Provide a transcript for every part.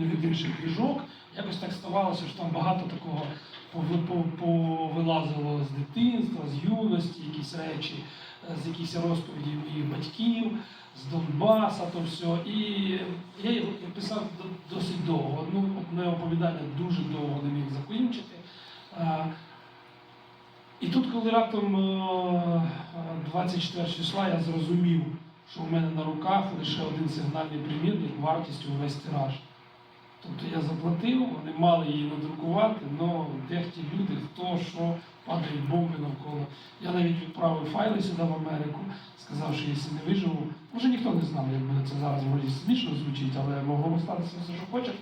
від інших книжок. Якось так ставалося, що там багато такого повилазило з дитинства, з юності, якісь речі, е, з якихось розповідей моїх батьків, з Донбаса, то все. І я його писав досить довго. Одну одне оповідання дуже довго не міг закінчити. Е, І тут, коли раптом е, е, 24 числа я зрозумів, що в мене на руках лише один сигнальний примірник вартістю весь тираж. Заплатив, вони мали її надрукувати, але дехті люди, хто що падають бомби навколо. Я навіть відправив файли сюди в Америку, сказав, що якщо не виживу, може ніхто не знав, як мене це зараз може смішно звучить, але могло статися все, що хочеш,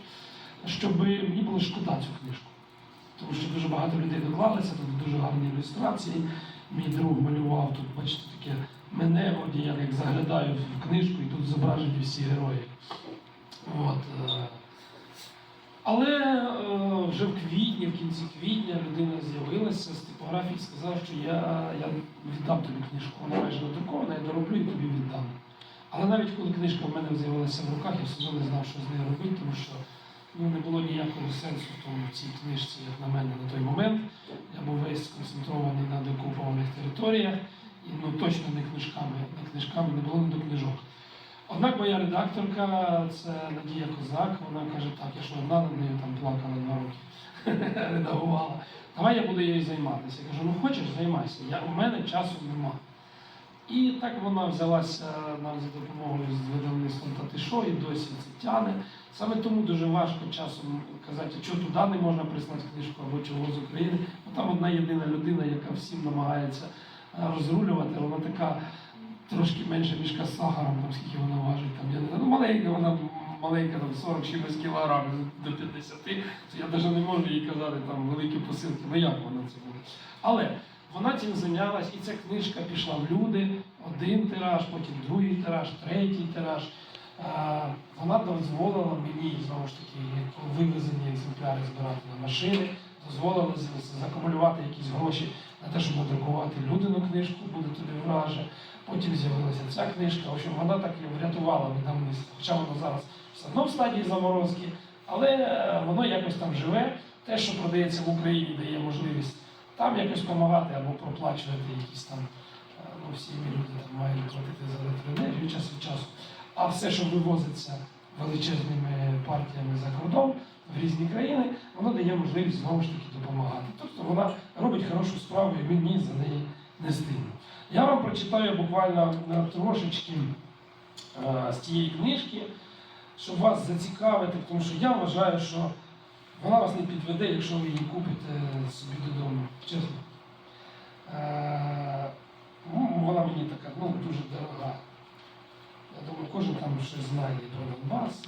щоб мені було шкода цю книжку. Тому що дуже багато людей доклалися, тут дуже гарні ілюстрації. Мій друг малював тут, бачите, таке мене, вроді я як заглядаю в книжку і тут зображені всі герої. От, е, але е, вже в квітні, в кінці квітня людина з'явилася з типографії і сказав, що я, я віддам тобі книжку. Вона майже надрукована, я дороблю і тобі віддам. Але навіть коли книжка в мене з'явилася в руках, я все одно не знав, що з нею робити, тому що ну, не було ніякого сенсу в тому в цій книжці, як на мене, на той момент. Я був весь сконцентрований на деокупованих територіях, і ну, точно не книжками, не книжками, не було не до книжок. Однак моя редакторка, це Надія Козак, вона каже, так, я ж одна над нею там плакала два роки, редагувала. Давай я буду її займатися. Я кажу, ну хочеш, займайся. Я, у мене часу нема. І так вона взялася нам за допомогою з видавництвом та ти що, і досі це тяне. Саме тому дуже важко часом казати, що туди не можна прислати книжку або чого з України. Бо там одна єдина людина, яка всім намагається е, розрулювати, вона така трошки менше мішка з сахаром, там скільки вона важить, там я не знаю, ну маленька, вона маленька, там 40 чимось кілограмів до 50, то я навіть не можу їй казати там великі посилки, ну як вона це буде. Але вона цим зайнялась, і ця книжка пішла в люди, один тираж, потім другий тираж, третій тираж. Вона дозволила мені знову ж таки вивезені екземпляри збирати на машини, дозволила з- закумулювати якісь гроші на те, щоб надрукувати людину книжку, буде туди враже. Потім з'явилася ця книжка. В общем, вона так і врятувала видавництво. Хоча воно зараз все одно в стадії заморозки, але е, воно якось там живе. Те, що продається в Україні, дає можливість там якось допомагати або проплачувати якісь там, е, ну всі люди там мають платити за електроенергію час від часу. А все, що вивозиться величезними партіями за кордон в різні країни, воно дає можливість знову ж таки допомагати. Тобто вона робить хорошу справу і мені за неї не стидно. Я вам прочитаю буквально е, трошечки е, з цієї книжки, щоб вас зацікавити, тому що я вважаю, що вона вас не підведе, якщо ви її купите собі додому. Чесно. Е, ну, вона мені така ну, дуже дорога. Я думаю, кожен там щось знає про Донбас.